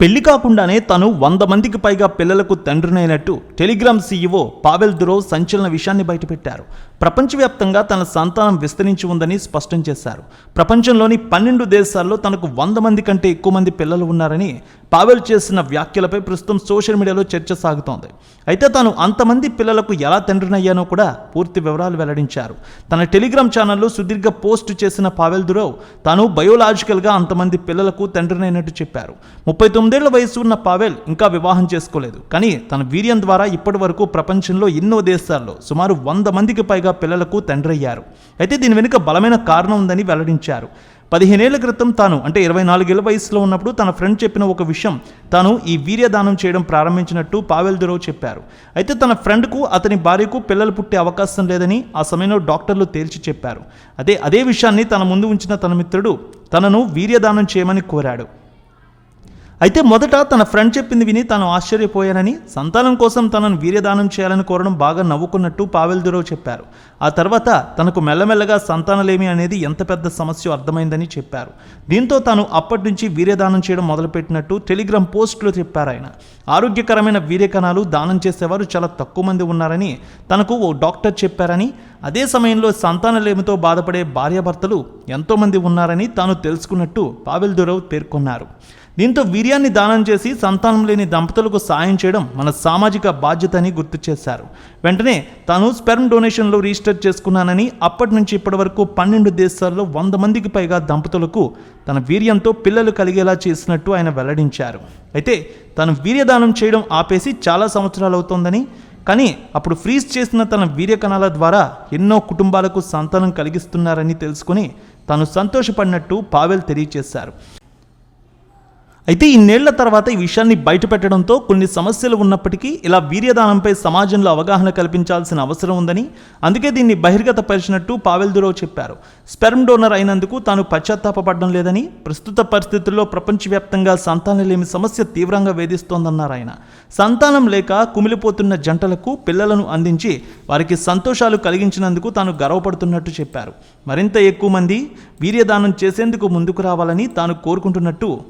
పెళ్ళి కాకుండానే తను వంద మందికి పైగా పిల్లలకు తండ్రినైనట్టు టెలిగ్రామ్ సీఈఓ పావెల్ దురోవ్ సంచలన విషయాన్ని బయటపెట్టారు. ప్రపంచవ్యాప్తంగా తన సంతానం విస్తరించి ఉందని స్పష్టం చేశారు. ప్రపంచంలోని పన్నెండు దేశాల్లో తనకు వంద మంది కంటే ఎక్కువ మంది పిల్లలు ఉన్నారని పావెల్ చేసిన వ్యాఖ్యలపై ప్రస్తుతం సోషల్ మీడియాలో చర్చ సాగుతోంది. అయితే తాను అంతమంది పిల్లలకు ఎలా తండ్రినయ్యానో కూడా పూర్తి వివరాలు వెల్లడించారు. తన టెలిగ్రామ్ ఛానల్లో సుదీర్ఘ పోస్ట్ చేసిన పావెల్ దురోవ్ తాను బయోలాజికల్గా అంతమంది పిల్లలకు తండ్రినైనట్టు చెప్పారు. ముప్పై తొమ్మిది తొమ్మిదేళ్ళ వయసు ఉన్న పావెల్ ఇంకా వివాహం చేసుకోలేదు. కానీ తన వీర్యం ద్వారా ఇప్పటి వరకు ప్రపంచంలో ఎన్నో దేశాల్లో సుమారు వంద మందికి పైగా పిల్లలకు తండ్రి అయ్యారు అయితే దీని వెనుక బలమైన కారణం ఉందని వెల్లడించారు. పదిహేనేళ్ళ క్రితం తాను అంటే ఇరవై నాలుగేళ్ళ వయసులో ఉన్నప్పుడు తన ఫ్రెండ్ చెప్పిన ఒక విషయం తాను ఈ వీర్యదానం చేయడం ప్రారంభించినట్టు పావెల్ దురవ్ చెప్పారు. అయితే తన ఫ్రెండ్కు అతని భార్యకు పిల్లలు పుట్టే అవకాశం లేదని ఆ సమయంలో డాక్టర్లు తేల్చి చెప్పారు. అదే అదే విషయాన్ని తన ముందు ఉంచిన తన మిత్రుడు తనను వీర్యదానం చేయమని కోరాడు. అయితే మొదట తన ఫ్రెండ్ చెప్పింది విని తాను ఆశ్చర్యపోయానని సంతానం కోసం తనను వీర్యదానం చేయాలని కోరడం బాగా నవ్వుకున్నట్టు పావెల్ దురవ్ చెప్పారు. ఆ తర్వాత తనకు మెల్లమెల్లగా సంతానలేమి అనేది ఎంత పెద్ద సమస్య అర్థమైందని చెప్పారు. దీంతో తాను అప్పటి నుంచి వీర్యదానం చేయడం మొదలుపెట్టినట్టు టెలిగ్రామ్ పోస్టులో చెప్పారు ఆయన. ఆరోగ్యకరమైన వీర్యకణాలు దానం చేసేవారు చాలా తక్కువ మంది ఉన్నారని తనకు ఓ డాక్టర్ చెప్పారని అదే సమయంలో సంతానలేమితో బాధపడే భార్యాభర్తలు ఎంతోమంది ఉన్నారని తాను తెలుసుకున్నట్టు పావెల్ దురవ్ పేర్కొన్నారు. దీంతో వీర్యాన్ని దానం చేసి సంతానం లేని దంపతులకు సాయం చేయడం మన సామాజిక బాధ్యత అని గుర్తు చేశారు. వెంటనే తాను స్పెర్మ్ డొనేషన్లో రిజిస్టర్ చేసుకున్నానని అప్పటి నుంచి ఇప్పటి వరకు పన్నెండు దేశాల్లో వంద మందికి పైగా దంపతులకు తన వీర్యంతో పిల్లలు కలిగేలా చేసినట్టు ఆయన వెల్లడించారు. అయితే తను వీర్యదానం చేయడం ఆపేసి చాలా సంవత్సరాలు అవుతోందని కానీ అప్పుడు ఫ్రీజ్ చేసిన తన వీర్య కణాల ద్వారా ఎన్నో కుటుంబాలకు సంతానం కలిగిస్తున్నారని తెలుసుకుని తాను సంతోషపడినట్టు పావెల్ తెలియజేశారు అయితే ఇన్నేళ్ళ తర్వాత ఈ విషయాన్ని బయటపెట్టడంతో కొన్ని సమస్యలు ఉన్నప్పటికీ ఇలా వీర్యదానంపై సమాజంలో అవగాహన కల్పించాల్సిన అవసరం ఉందని అందుకే దీన్ని బహిర్గతపరిచినట్టు పావెల్ దురోవ్ చెప్పారు. స్పెర్మ్ డోనర్ అయినందుకు తాను పశ్చాత్తాపడడం లేదని ప్రస్తుత పరిస్థితుల్లో ప్రపంచవ్యాప్తంగా సంతానలేమి సమస్య తీవ్రంగా వేధిస్తోందన్నారు ఆయన. సంతానం లేక కుమిలిపోతున్న జంటలకు పిల్లలను అందించి వారికి సంతోషాలు కలిగించినందుకు తాను గర్వపడుతున్నట్టు చెప్పారు. మరింత ఎక్కువ మంది వీర్యదానం చేసేందుకు ముందుకు రావాలని తాను కోరుకుంటున్నట్టు